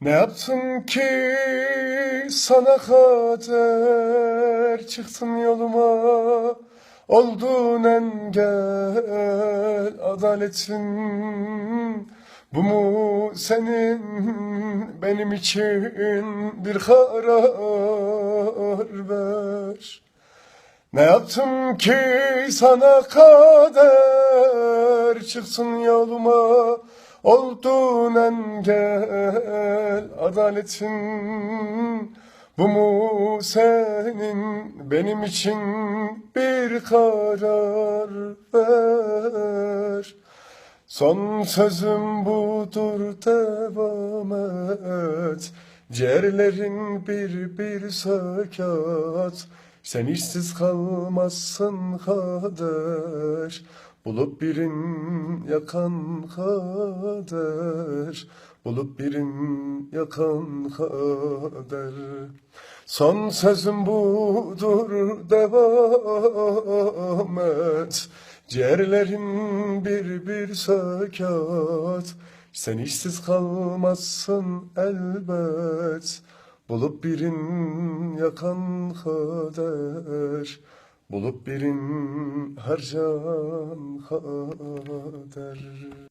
Ne yaptım ki sana kader çıktın yoluma? Oldun engel adaletin bu mu senin benim için bir karar ver? Ne yaptım ki sana kader çıksın yoluma Oldun engel adaletin Bu mu senin? Benim için bir karar ver. Son sözüm budur devam et. Ciğerlerin bir bir sakat Sen işsiz kalmazsın kader. Bulup birin yakan kader. Bulup birin yakan kader. Son sözüm budur devam et. Ciğerlerin bir bir sakat Sen işsiz kalmazsın elbet Bulup birin yakan kader Bulup birin harcan kader